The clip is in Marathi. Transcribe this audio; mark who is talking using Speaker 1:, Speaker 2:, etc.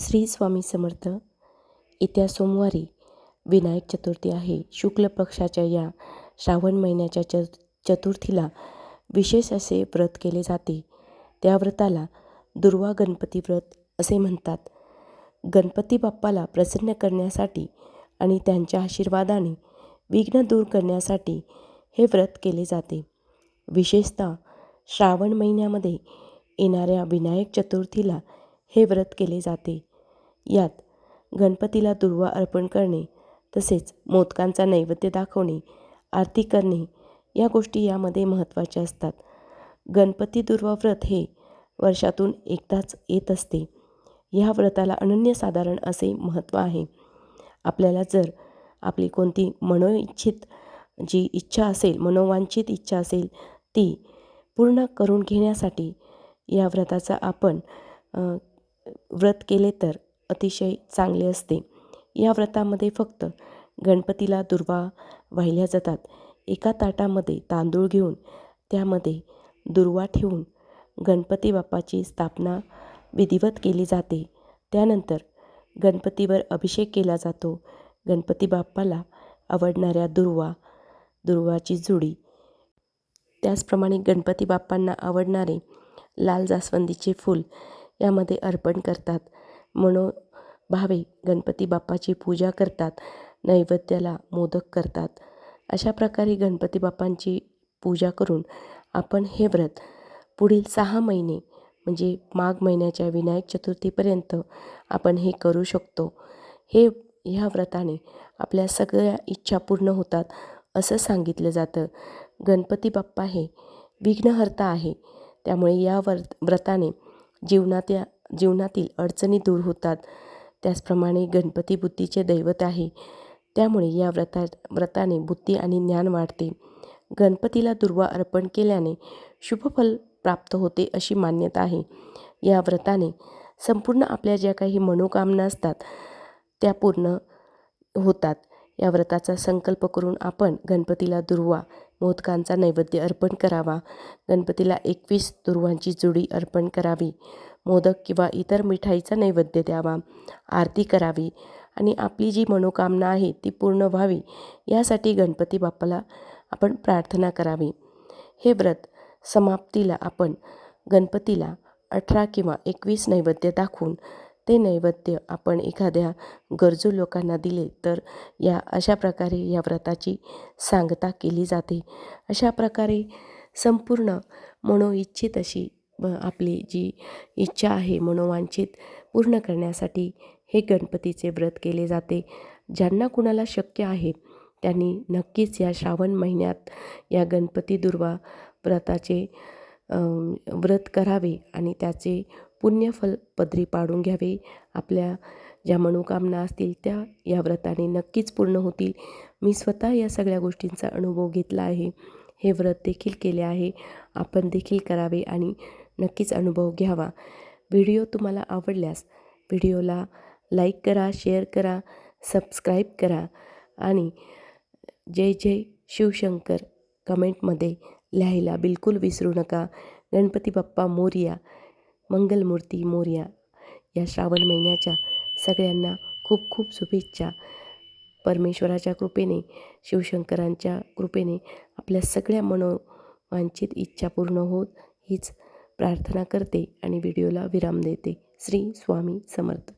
Speaker 1: श्री स्वामी समर्थ. येत्या सोमवारी विनायक चतुर्थी आहे. शुक्ल पक्षाच्या या श्रावण महिन्याच्या च चतुर्थीला विशेष असे व्रत केले जाते. त्या व्रताला दुर्वा गणपती व्रत असे म्हणतात. गणपती बाप्पाला प्रसन्न करण्यासाठी आणि त्यांच्या आशीर्वादाने विघ्न दूर करण्यासाठी हे व्रत केले जाते. विशेषतः श्रावण महिन्यामध्ये येणाऱ्या विनायक चतुर्थीला हे व्रत केले जाते. यात गणपतीला दुर्वा अर्पण करणे तसेच मोदकांचा नैवेद्य दाखवणे आरती करणे या गोष्टी यामध्ये महत्त्वाच्या असतात. गणपती दुर्वा व्रत हे वर्षातून एकदाच येत असते. ह्या व्रताला अनन्यसाधारण असे महत्त्व आहे. आपल्याला जर आपली कोणती मनोइच्छित जी इच्छा असेल मनोवांछित इच्छा असेल ती पूर्ण करून घेण्यासाठी या व्रताचा आपण व्रत केले तर अतिशय चांगले असते. या व्रतामध्ये फक्त गणपतीला दुर्वा वाहिल्या जातात. एका ताटामध्ये तांदूळ घेऊन त्यामध्ये दुर्वा ठेवून गणपती बाप्पाची स्थापना विधिवत केली जाते. त्यानंतर गणपतीवर अभिषेक केला जातो. गणपती बाप्पाला आवडणाऱ्या दुर्वा दुर्वाची जुडी. त्याचप्रमाणे गणपती बाप्पांना आवडणारे लाल जास्वंदीचे फूल यामध्ये अर्पण करतात. मनोभावे गणपती बाप्पाची पूजा करतात नैवेद्याला मोदक करतात. अशा प्रकारे गणपती बाप्पांची पूजा करून आपण हे व्रत पुढील सहा महिने म्हणजे माघ महिन्याच्या विनायक चतुर्थीपर्यंत आपण हे करू शकतो. हे ह्या व्रताने आपल्या सगळ्या इच्छा पूर्ण होतात असं सांगितलं जातं. गणपती बाप्पा हे विघ्नहर्ता आहे. त्यामुळे या व्र व्रताने जीवनात जीवनातील अडचणी दूर होतात. त्याचप्रमाणे गणपती बुद्धीचे दैवत आहे. त्यामुळे या व्रता व्रताने बुद्धी आणि ज्ञान वाढते. गणपतीला दुर्वा अर्पण केल्याने शुभफल प्राप्त होते अशी मान्यता आहे. या व्रताने संपूर्ण आपल्या ज्या काही मनोकामना असतात त्या पूर्ण होतात. या व्रताचा संकल्प करून आपण गणपतीला दुर्वा मोदकांचा नैवेद्य अर्पण करावा. गणपतीला एकवीस दुर्वांची जुडी अर्पण करावी. मोदक किंवा इतर मिठाईचा नैवेद्य द्यावा. आरती करावी आणि आपली जी मनोकामना आहे ती पूर्ण व्हावी यासाठी गणपती बाप्पाला आपण प्रार्थना करावी. हे व्रत समाप्तीला आपण गणपतीला अठरा किंवा एकवीस नैवेद्य दाखवून ते नैवेद्य आपण एखाद्या गरजू लोकांना दिले तर या अशा प्रकारे या व्रताची सांगता केली जाते. अशा प्रकारे संपूर्ण मनोइच्छित अशी आपली जी इच्छा आहे मनोवांछित पूर्ण करण्यासाठी हे गणपतीचे व्रत केले जाते. ज्यांना कुणाला शक्य आहे त्यांनी नक्कीच या श्रावण महिन्यात या गणपती दुर्वा व्रताचे व्रत करावे आणि त्याचे पुण्यफल पदरी पाडून घ्यावे. आपल्या ज्या मनोकामना असतील त्या या व्रताने नक्कीच पूर्ण होतील. मी स्वतः या सगळ्या गोष्टींचा अनुभव घेतला आहे. हे व्रत देखील केले आहे. आपण देखील करावे आणि नक्कीच अनुभव घ्यावा. व्हिडिओ तुम्हाला आवडल्यास व्हिडिओला लाईक करा शेअर करा सबस्क्राईब करा आणि जय जय शिवशंकर कमेंटमध्ये लिहायला बिलकुल विसरू नका. गणपती बाप्पा मोर्या मंगलमूर्ती मोर्या या श्रावण महिन्याच्या सगळ्यांना खूप खूप शुभेच्छा. परमेश्वराच्या कृपेने शिवशंकरांच्या कृपेने आपल्या सगळ्या मनोवांछित इच्छा पूर्ण होत हीच प्रार्थना करते आणि व्हिडिओला विराम देते. श्री स्वामी समर्थ.